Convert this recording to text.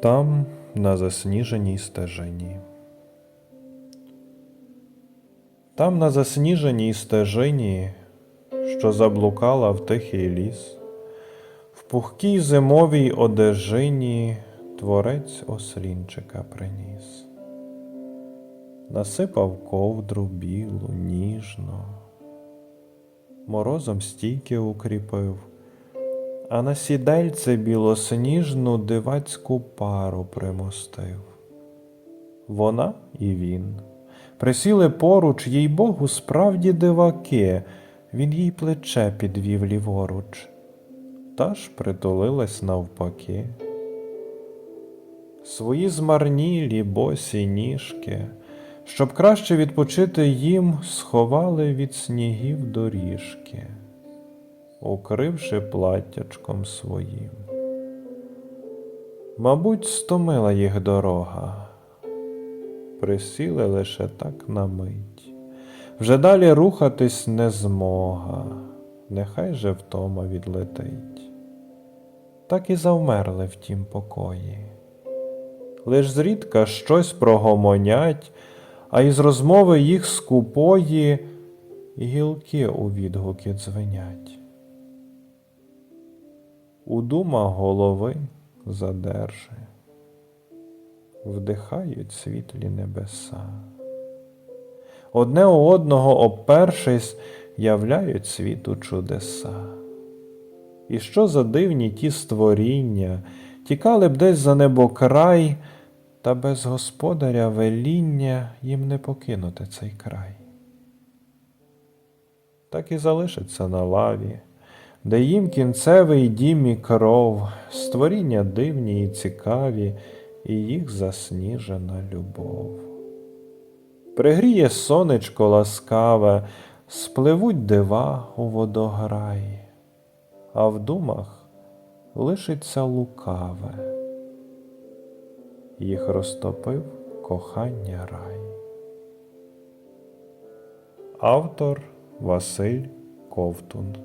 Там, на засніженій стежині. Там, на засніженій стежині, що заблукала в тихий ліс, в пухкій зимовій одежині творець ослінчика приніс. Насипав ковдру білу, ніжно, морозом стійки укріпив, а на сідельце білосніжну дивацьку пару примостив. Вона і він. Присіли поруч, їй Богу, справді диваки, він їй плече підвів ліворуч, та ж притулилась навпаки. Свої змарнілі босі ніжки, щоб краще відпочити їм, сховали від снігів доріжки, укривши платтячком своїм. Мабуть, стомила їх дорога присіли лише так на мить. Вже далі рухатись не змога, нехай же втома відлетить. Так і завмерли в тім покої. Лиш зрідка щось прогомонять, а із розмови їх скупої гілки у відгуки дзвенять. У думах голови задержи вдихають світлі небеса. Одне у одного опершись, являють світу чудеса. І що за дивні ті створіння, тікали б десь за небокрай, та без господаря веління їм не покинути цей край. Так і залишиться на лаві, де їм кінцевий дім і кров, створіння дивні і цікаві, і їх засніжена любов. Пригріє сонечко ласкаве, спливуть дива у водограй, а в думах лишиться лукаве, їх розтопив кохання рай. Автор Василь Ковтун